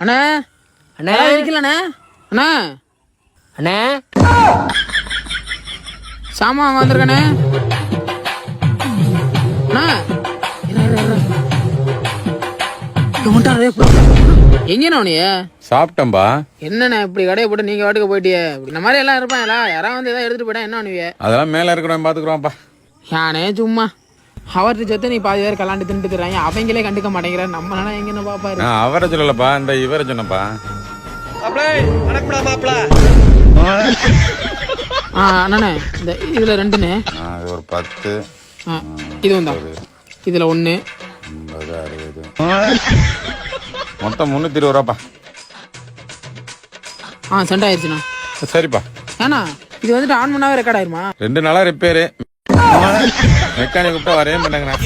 அண்ணா. அண்ணே. இருக்கலண்ணே அண்ணா. அண்ணே. சாமான் வந்திருக்கண்ணே. அண்ணா. எங்கண்ணா நீ சாப்பிட்டேன்பா. என்னண்ணே இப்படி கடையை போட்டு நீங்க வாட்டுக்கு போயிட்டியே? இப்படி இந்த மாதிரி எல்லாம் இருப்பாங்களா யாராவது வந்து ஏதாவது எடுத்துட்டு போயிட்டா என்ன அதெல்லாம் மேல இருக்கிறவன் பாத்துக்கிறோம்ப்பா யானே சும்மா. அவர்கிட்ட சேர்த்து நீ பாதி பேர் கலாண்டு தின்ட்டு தர்றாங்க அவங்களே கண்டுக்க மாட்டேங்கிறார். நம்ம நானா எங்கன்னு பாப்பாரு நான் அவரை சொல்லலப்பா. இந்த இவரை சொன்னப்பா. ஆ அண்ணே இந்த இதுல ரெண்டுண்ணே ஆ, இது ஒரு பத்து. ஆ இது வந்தா இதுல ஒண்ணு. ஐம்பது அறுபது. மொத்தம் முந்நூத்தி இருபது ரூபாப்பா. ஆ சென்ட் ஆயிடுச்சுண்ணா. சரிப்பா. ஏண்ணா இது வந்துட்டு ஆன் பண்ணாவே ரெக்கார்ட் ஆயிருமா? ரெண்டு நாளா ரிப்பேரு மெக்கானிக் கூப்பிட்டா வரவே மாட்டாங்கண்ணா.